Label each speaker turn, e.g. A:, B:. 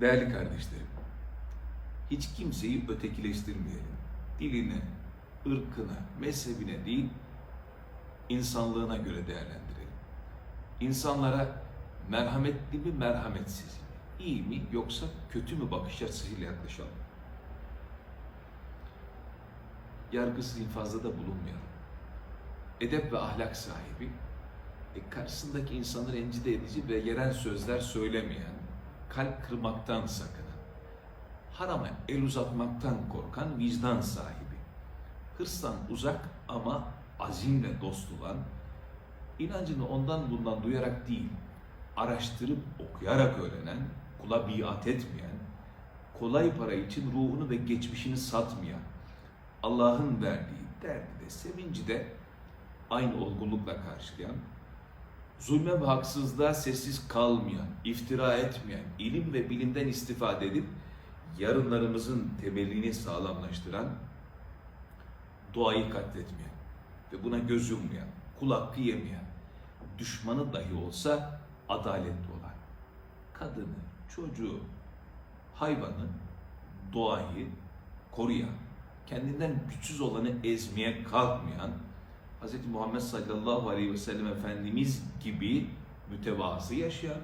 A: Değerli kardeşlerim, hiç kimseyi ötekileştirmeyelim. Diline, ırkına, mezhebine değil, insanlığına göre değerlendirelim. İnsanlara merhametli mi, merhametsiz mi, iyi mi yoksa kötü mü bakış açısıyla yaklaşalım. Yargısız infazda da bulunmayalım. Edep ve ahlak sahibi, e, karşısındaki insanı rencide edici ve yerel sözler söylemeyen, kalp kırmaktan sakınan, harama el uzatmaktan korkan vicdan sahibi, hırstan uzak ama azimle dost olan, inancını ondan bundan duyarak değil, araştırıp okuyarak öğrenen, kula biat etmeyen, kolay para için ruhunu ve geçmişini satmayan, Allah'ın verdiği derdi de sevinci de aynı olgunlukla karşılayan, zulme ve haksızlığa sessiz kalmayan, iftira etmeyen, ilim ve bilimden istifade edip yarınlarımızın temelini sağlamlaştıran, doğayı katletmeyen ve buna göz yummayan, kul hakkı yemeyen, düşmanı dahi olsa adaletli olan, kadını, çocuğu, hayvanı, doğayı koruyan, kendinden güçsüz olanı ezmeye kalkmayan, Hz. Muhammed sallallahu aleyhi ve sellem Efendimiz gibi mütevazı yaşayan,